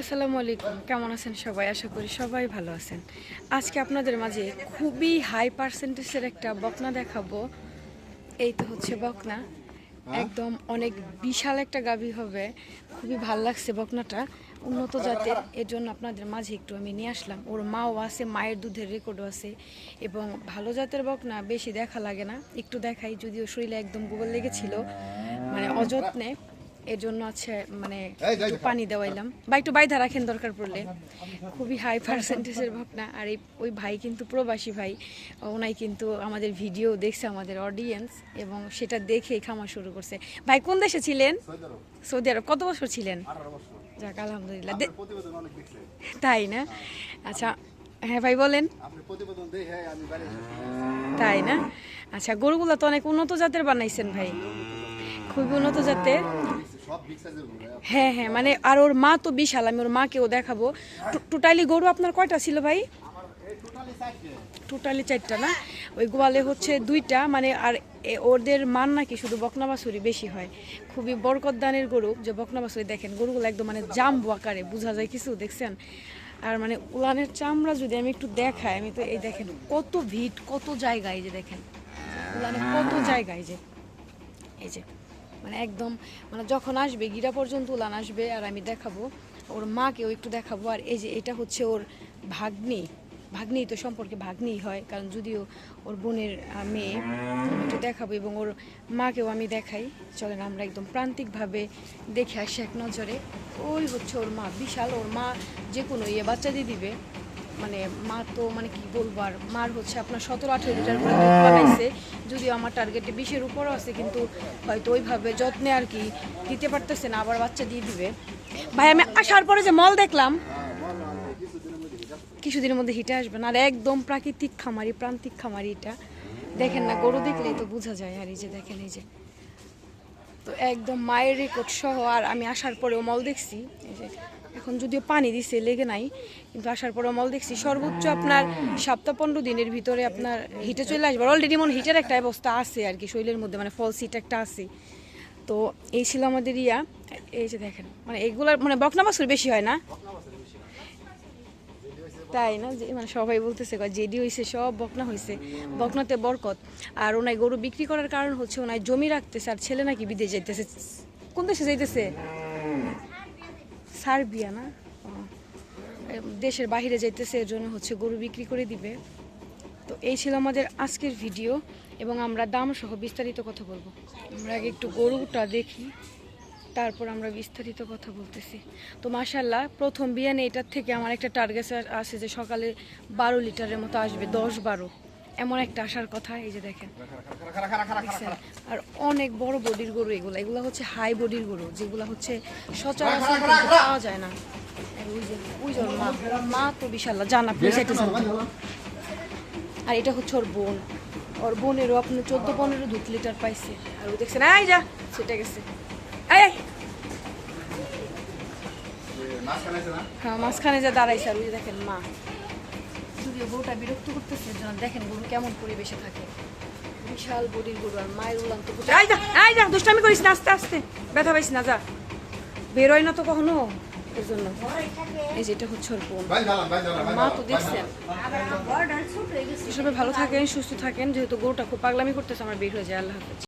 আসসালামু আলাইকুম। কেমন আছেন সবাই? আশা করি সবাই ভালো আছেন। আজকে আপনাদের মাঝে খুবই হাই পার্সেন্টেজের একটা বকনা দেখাবো। এই তো হচ্ছে বকনা। একদম অনেক বিশাল একটা গাভী হবে। খুবই ভালো লাগছে বকনাটা। উন্নত জাতের। এর জন্য আপনাদের মাঝে একটু আমি নিয়ে আসলাম। ওর মাও আছে মায়ের দুধের রেকর্ডও আছে। এবং ভালো জাতের বকনা বেশি দেখা লাগে না। একটু দেখাই যদিও শরীরে একদম গোবর লেগেছিল। মানে অযত্নে। এর জন্য আছে মানে একটু পানি দেওয়াইলাম। বা একটু বাইধা রাখেন দরকার পড়লে। খুবই হাই পার্সেন্টেজের ভাবনা। আর এই ওই ভাই কিন্তু প্রবাসী ভাই। ওনাই কিন্তু আমাদের ভিডিও দেখছে আমাদের অডিয়েন্স এবং সেটা দেখেই খামা শুরু করছে। ভাই কোন দেশে ছিলেন? সৌদি আরব। কত বছর ছিলেন? যাক আলহামদুলিল্লাহ। তাই না? আচ্ছা হ্যাঁ ভাই বলেন। তাই না? আচ্ছা গরুগুলো তো অনেক উন্নত জাতের বানাইছেন ভাই। খুবই উন্নত জাতের। হ্যাঁ হ্যাঁ মানে আর ওর মা তো বিশাল আমি ওর মাকেও দেখাবো। টোটালি গরু আপনার কয়টা ছিল ভাই? টোটালি চারটে। না? ওই গোয়ালে হচ্ছে দুইটা মানে আর ওদের মান নাকি শুধু বকনা বাছুরি বেশি হয়। খুবই বরকত দানের গরু যে বকনা বাছুরি দেখেন গরুগুলো একদম মানে জাম্বু আকারে বোঝা যায় কিছু দেখছেন? আর মানে উলানের চামড়া যদি আমি একটু দেখাই আমি তো এই দেখেন কত ভিট কত জায়গায় যে দেখেন। উলানের কত জায়গায় যে। এই যে। মানে একদম মানে যখন আসবে, গিরা পর্যন্ত উলান আসবে আর আমি দেখাবো। ওর মাকেও একটু দেখাবো। আর এই যে এটা হচ্ছে ওর ভাগ্নি। ভাগ্নি তো সম্পর্কে ভাগ্নিই হয়, কারণ যদিও ওর বোনের মেয়ে একটু দেখাবো এবং ওর মাকেও আমি দেখাই। চলেন আমরা একদম প্রান্তিকভাবে দেখে আসি এক নজরে। ওই হচ্ছে ওর মা, বিশাল ওর মা, যে কোনো ইয়ে বাচ্চা দিয়ে দিবে। মানে মা তো মানে কি বলব আর, মার হচ্ছে আপনার সতেরো, আঠেরো লিটার করে দুধ বানাইছে। যদিও আমার টার্গেটে বিশের উপরও আছে, কিন্তু হয়তো ওইভাবে যত্নে আর কি দিতে পারতেছে না, আবার বাচ্চা দিয়ে দিবে। ভাই, আমি আসার পরে যে মল দেখলাম, কিছুদিনের মধ্যে হিটে আসবে না। আর একদম প্রাকৃতিক খামারি, প্রান্তিক খামারি এটা। দেখেন না, গরু দেখলেই তো বোঝা যায় আর এই যে দেখেন, এই যে। তো একদম মায়ের রেকর্ড সহ, আর আমি আসার পরেও মল দেখছি। এই যে এখন যদিও পানি দিছে, লেগে নাই, কিন্তু আসার পর মল দেখছি সর্বোচ্চ আপনার সপ্তাহ পনেরো দিনের ভিতরে আপনার হিটে চলে আসবে। অলরেডি মনে হিটের একটা অবস্থা আছে আর কি, শরীরের মধ্যে মানে ফল সিট একটা আছে। তো এই ছিল আমাদের ইয়া, এই যে দেখেন মানে এগুলার মানে বকনা বাছুর বেশি হয় না? তাই না? যে মানে সবাই বলতেছে জেডি হয়েছে সব বকনা হয়েছে বকনাতে বরকত। আর ওনায় গরু বিক্রি করার কারণ হচ্ছে ওনায় জমি রাখতেছে, আর ছেলে নাকি বিদেশ যাইতেছে। কোন দেশে যাইতেছে? সার্বিয়া না? দেশের বাইরে যাইতেছে এর জন্য হচ্ছে গরু বিক্রি করে দিবে। তো এই ছিল আমাদের আজকের ভিডিও, এবং আমরা দাম সহ বিস্তারিত কথা বলব। আমরা আগে একটু গরুটা দেখি, তারপর আমরা বিস্তারিত কথা বলতেছি। তো মাশাল্লাহ প্রথম বিয়ানে এটার থেকে আমার একটা টার্গেট আছে যে সকালে বারো লিটারের মতো আসবে, দশ বারো। এমন একটা আসার কথা এই যে দেখেন। আর অনেক বড় বডির গরু এগুলো। এগুলো হচ্ছে হাই বডির গরু যেগুলো হচ্ছে সচরাচর পাওয়া যায় না। ওই যে মা মা তো বিশাল জানা আর এটা হচ্ছে ওর বোন। ওর বোনেরও আপনি চোদ্দ পনেরো দুধ লিটার পাইছে। আর ওই দেখছেন এই যা সেটা গেছে। হ্যাঁ মাঝখানে যা দাঁড়াইছে আর ওই যে দেখেন মা। যদিও বউটা বিরক্ত করতেছে জন্য দেখেন গরু কেমন পরিবেশে থাকে। বিশাল বডির গরু আর মায়ের উলান তো। এই যা দুষ্টামি করিস না আস্তে আস্তে। ব্যথা পাইস না যা। বেরোয় না তো কখনো? এর জন্য এই যে এটা হচ্ছে ওর বোন। মা তো দেখছেন। সবাই ভালো থাকেন সুস্থ থাকেন যেহেতু গরুটা খুব পাগলামি করতেছে আমার বের হয়ে যায় আল্লাহ হাফেজ।